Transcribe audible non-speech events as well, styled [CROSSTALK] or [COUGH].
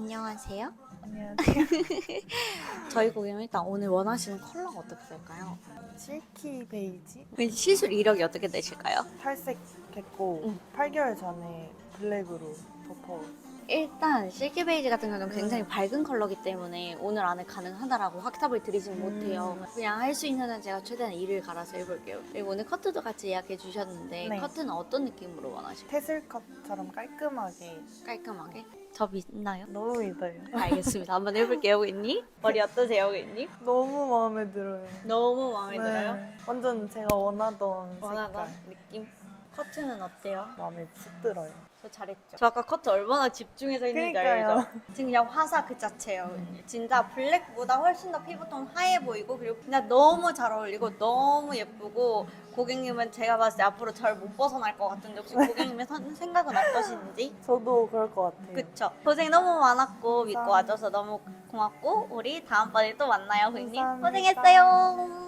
안녕하세요. 안녕하세요. [LAUGHS] 저희 고객님 일단 오늘 원하시는 컬러가 어떻게 될까요? 실키 베이지 시술 이력이 어떻게 되실까요? 탈색했고 응. 8개월 전에 블랙으로 덮어. 일단 실키 베이지 같은 경우는 굉장히 밝은 컬러기 때문에 오늘 안에 가능하다라고 확답을 드리진 못해요. 그냥 할 수 있는 한 제가 최대한 이를 갈아서 해볼게요. 그리고 오늘 커트도 같이 예약해 주셨는데 네. 커트는 어떤 느낌으로 원하실까요? 테슬 컷처럼 깔끔하게 깔끔하게? 저 믿나요? 너무 믿어요. 알겠습니다. 한번 해볼게요, 고객님. 머리 어떠세요, 고객님? 너무 마음에 들어요. 너무 마음에 들어요? 네. 완전 제가 원하던 원하던 색깔. 느낌? 커트는 어때요? 마음에 쏙 들어요. 저 잘했죠. 저 아까 커트 얼마나 집중해서 했는지 그러니까요. 알죠? 지금 그냥 화사 그 자체예요. 진짜 블랙보다 훨씬 더 피부톤 하얘 보이고 그리고 그냥 너무 잘 어울리고 너무 예쁘고 고객님은 제가 봤을 때 앞으로 절못 벗어날 것 같은데 혹시 고객님의 선- 생각은 어떠신지? 저도 그럴 것 같아요. 그쵸? 고생 너무 많았고 믿고 감사합니다. 와줘서 너무 고맙고 우리 다음번에 또 만나요 고객님. 감사합니다. 고생했어요.